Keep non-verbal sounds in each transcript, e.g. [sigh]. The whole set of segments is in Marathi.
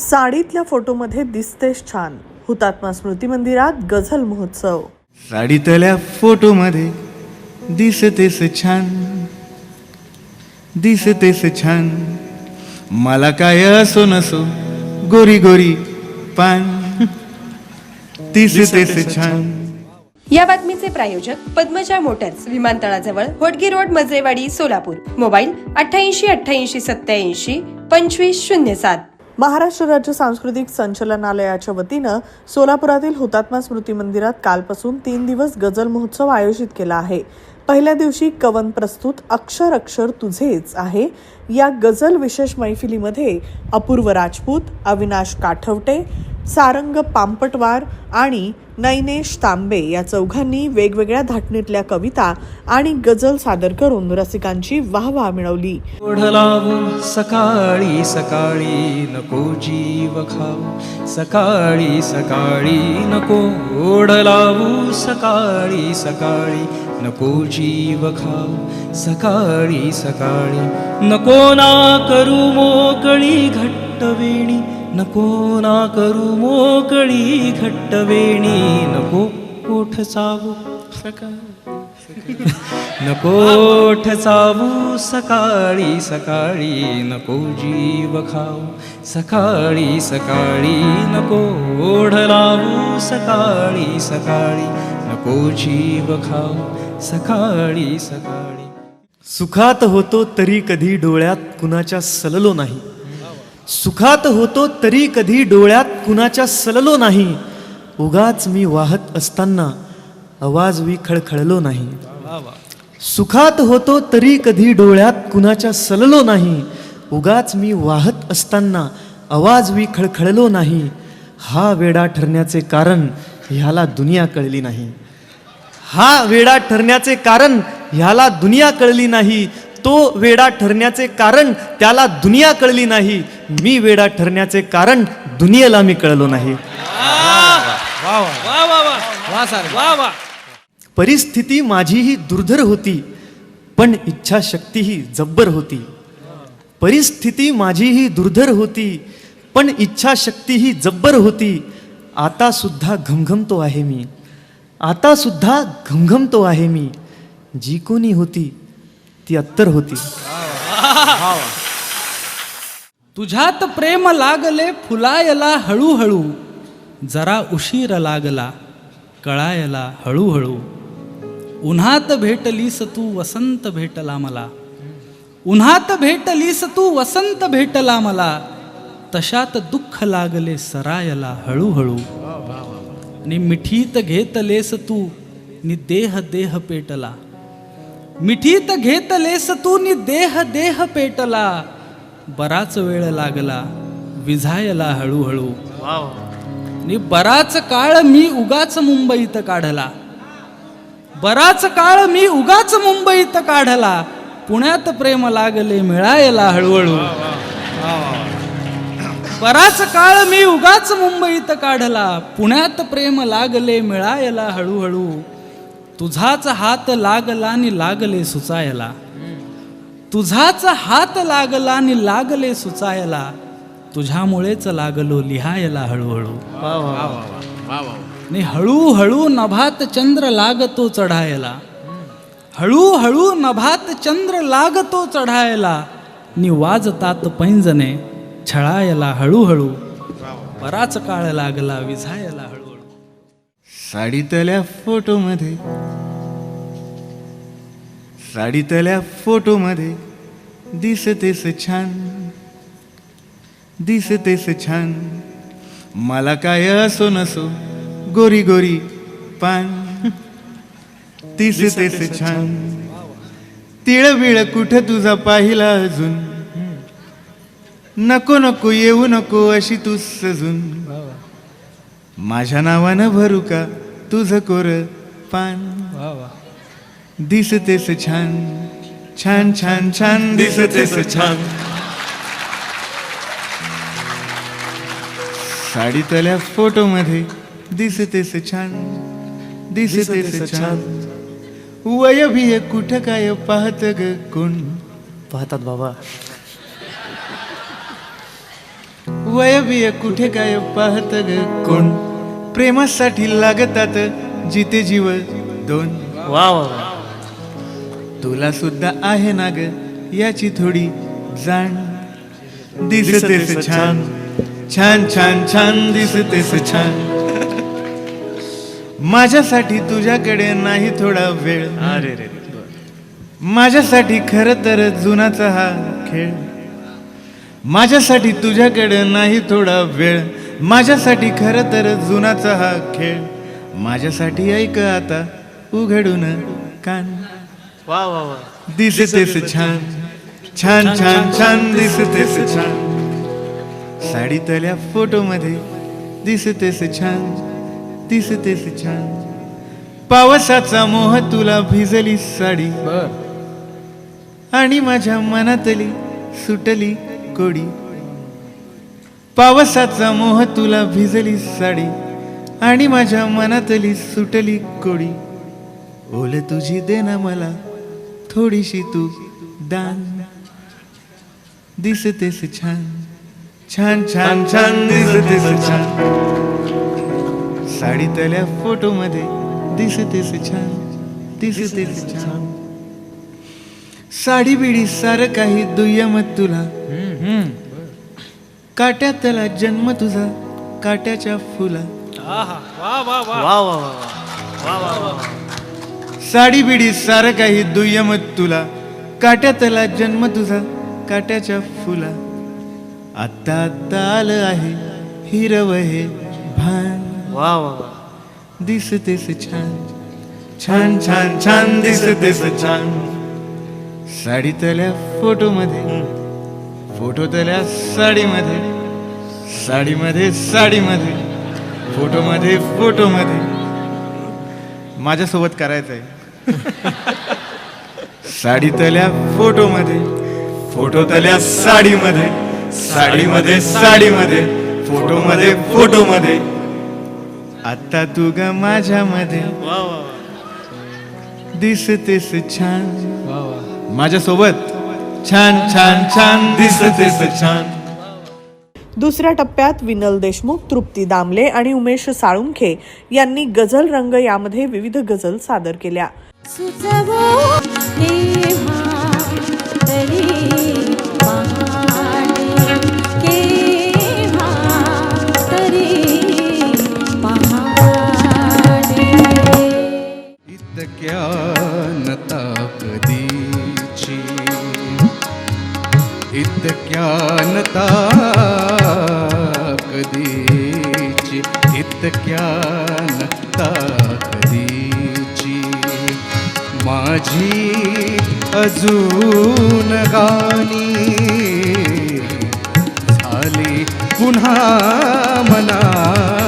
साडीतल्या फोटोमध्ये दिसतेस छान. हुतात्मा स्मृती मंदिरात गझल महोत्सव. साडीतल्या फोटोमध्ये दिसतेस छान. दिसतेस छान. मला काय असो नसो गोरी गोरी पान. दिसतेस छान. या बातमीचे प्रायोजक पद्मजा मोटर्स विमानतळाजवळ होटगी रोड मजरेवाडी सोलापूर. मोबाईल अठ्ठ्याऐंशी अठ्ठ्याऐंशी सत्याऐंशी पंचवीस शून्य सात. महाराष्ट्र राज्य सांस्कृतिक संचलनालयाच्या वतीनं सोलापुरातील हुतात्मा स्मृती मंदिरात कालपासून तीन दिवस गझल महोत्सव आयोजित केला आहे. पहिल्या दिवशी कवन प्रस्तुत अक्षर अक्षर तुझेच आहे. या गझल विशेष मैफिलीमध्ये अपूर्व राजपूत अविनाश काठवटे सारंग पांपटवार आणि नैनेश तांबे या चौघांनी वेगवेगळ्या धाटणीतल्या कविता आणि गझल सादर करून रसिकांची वाहवा मिळवली. सकाळी सकाळी नको जीव खाऊ. सकाळी सकाळी नको ओढलावो सकाळी सकाळी नको जीव खाऊ. सकाळी सकाळी नको ना करू मोकळी घट्ट वेणी. नको ना करू मोकळी घट्ट वेणी नको ओठ चावू नको नकोठ चावू सकाळी सकाळी नको जीव खाऊ सकाळी सकाळी नको ओढ लावू सकाळी सकाळी नको जीव खाऊ सकाळी सकाळी सुखात होतो तरी कधी डोळ्यात कुणाच्या सललो नाही सुखात होतो तरी कधी डोळ्यात कुणाच्या सललो नाही. उगाच मी वाहत असताना आवाज मी खळखळलो नाही. सुखात होतो तरी कधी डोळ्यात कुणाच्या सललो नाही. उगाच मी वाहत असताना आवाज मी खळखळलो नाही. हा वेडा ठरण्याचे कारण ह्याला दुनिया कळली नाही. हा वेडा ठरण्याचे कारण ह्याला दुनिया कळली नाही. तो वेडा ठरण्याचे कारण त्याला दुनिया कळली नाही. मी वेडा ठरण्याचे कारण दुनियेला मी कळलो नाही. परिस्थिती माझीही दुर्धर होती पण इच्छाशक्तीही जब्बर होती. परिस्थिती माझीही दुर्धर होती पण इच्छाशक्तीही जब्बर होती. आता सुद्धा घमघमतो आहे मी. आता सुद्धा घमघमतो आहे मी. जी कोणी होती ती अत्तर होती. तुझ्यात प्रेम लागले फुलायला हळूहळू जरा उशीर लागला कळायला हळूहळू. उन्हात भेटलीस तू वसंत भेटला मला. उन्हात भेटलीस तू वसंत भेटला मला. तशात दुःख लागले सरायला हळूहळू. आणि मिठीत घेतलेस तू नि देह देह पेटला. मिठीत घेतलेस तू नि देह देह पेटला. बराच वेळ लागला विझायला हळूहळू. नि बराच काळ मी उगाच मुंबईत काढला. बराच काळ मी उगाच मुंबईत काढला. पुण्यात प्रेम लागले मिळायला हळूहळू. बराच काळ मी उगाच मुंबईत काढला. पुण्यात प्रेम लागले मिळायला हळूहळू. तुझाच हात लागला आणि लागले सुचायला. तुझाच हात लागला आणि लागले सुचायला. तुझ्यामुळेच लागलो लिहायला हळूहळू. आणि हळूहळू नभात चंद्र लागतो चढायला. हळूहळू नभात चंद्र लागतो चढायला. नि वाजतात पैंजने छळायला हळूहळू. बराच काळ लागला विझायला हळूहळू साडीतल्या फोटोमध्ये. साडीतल्या फोटोमध्ये दिसतेस छान. दिसतेस छान. मला काय असो नसो गोरी गोरी पान. [laughs] दिसतेस छान. तिळ बिळ कुठं तुझा पाहिला अजून? नको नको येऊ नको अशी तू सजून. माझ्या नावानं भरू का तुझं कोर पान? दिसतेस छान छान छान छान दिसतेस छान. साडीतल्या फोटोमध्ये दिसतेस छान दिसतेस छान. वय भी कुठं काय पाहत ग कोण? पाहतात बाबा. वयबिय कुठे काय पाहत ग कोण? प्रेमासाठी लागतात जिते जीव दोन. वा वा तुला सुद्धा आहे ना ग याची थोडी जाण. दिसतेस छान. छान. छान छान दिसतेस छान. माझ्यासाठी तुझ्याकडे नाही थोडा वेळ. अरे रे. माझ्यासाठी खर तर जुनाचा हा खेळ. माझ्यासाठी तुझ्याकडे नाही थोडा वेळ. माझ्यासाठी खर तर जुनाचा हा खेळ. माझ्यासाठी ऐक आता उघडून कान. वा वा वा. दिसतेस छान. छान छान छान दिसतेस छान. साडीतल्या फोटो मध्ये दिसतेस छान. दिसतेस छान. पावसाचा मोह तुला भिजली साडी. आणि माझ्या मनातली सुटली कोडी. पावसाचा मोह तुला भिजली साडी आणि माझ्या मनातली सुटली कोडी. ओल तुझी दे ना मला थोडीशी तू दान. दिसतेस छान छान छान छान दिसतेस छान. साडीतल्या फोटो मध्ये दिसतेस छान दिसतेस छान. साडी बिडी सार काही दुय्यम तुला. काट्यातला जन्म तुझा काट्याच्या फुला. वा वा वा. वा साडी बिडी सार काही दुय्यम तुला. काट्यातला जन्म तुझा काट्याच्या फुला. आता आता आलं आहे हिरव हे भान. वा वा वा. दिसतेस छान. छान छान छान दिसतेस छान. साडीतल्या फोटो मध्ये फोटो तल्या साडीमध्ये साडीमध्ये साडीमध्ये फोटो मध्ये फोटो मध्ये माझ्यासोबत करायचंय. साडीतल्या फोटो मध्ये फोटो तल्या साडीमध्ये साडीमध्ये साडीमध्ये फोटो मध्ये फोटो मध्ये आता तू ग माझ्यामध्ये. दिसतेस छान. माझ्यासोबत. छान छान छान दिसतेस छान. दुसऱ्या टप्प्यात विनल देशमुख तृप्ती दामले आणि उमेश साळुंखे यांनी गझल रंग यामध्ये विविध गझल सादर केल्या. इतक्या नता कधीची? इतक्या नता कधीची? माझी अजून गाणी झाली पुन्हा मना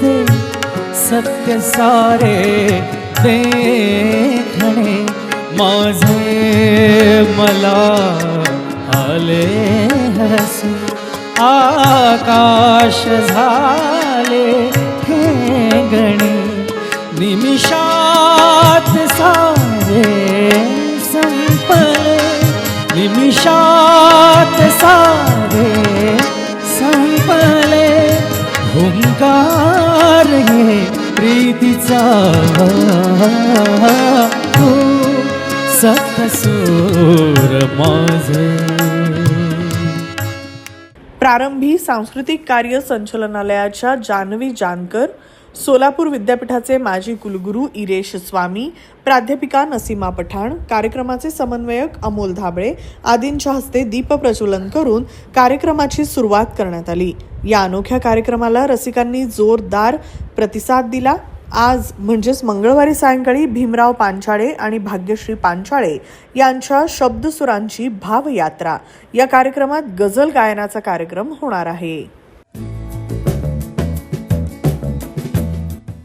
ते सत्य सारे देखणे माझे मला आले हसू, आकाश झाले हे गणी, निमिषात सारे संपले, निमिषात सारे ओंकार हे प्रीतीचा तू सखसूर प्रारंभी सांस्कृतिक कार्य संचलनालयाच्या जानवी जानकर सोलापूर विद्यापीठाचे माजी कुलगुरू इरेश स्वामी प्राध्यापिका नसीमा पठाण कार्यक्रमाचे समन्वयक अमोल धाबळे आदींच्या हस्ते दीपप्रज्वलन करून कार्यक्रमाची सुरुवात करण्यात आली. या अनोख्या कार्यक्रमाला रसिकांनी जोरदार प्रतिसाद दिला. आज म्हणजेच मंगळवारी सायंकाळी भीमराव पांचाळे आणि भाग्यश्री पांचाळे यांच्या शब्दसुरांची भावयात्रा. या कार्यक्रमात गझल गायनाचा कार्यक्रम होणार आहे.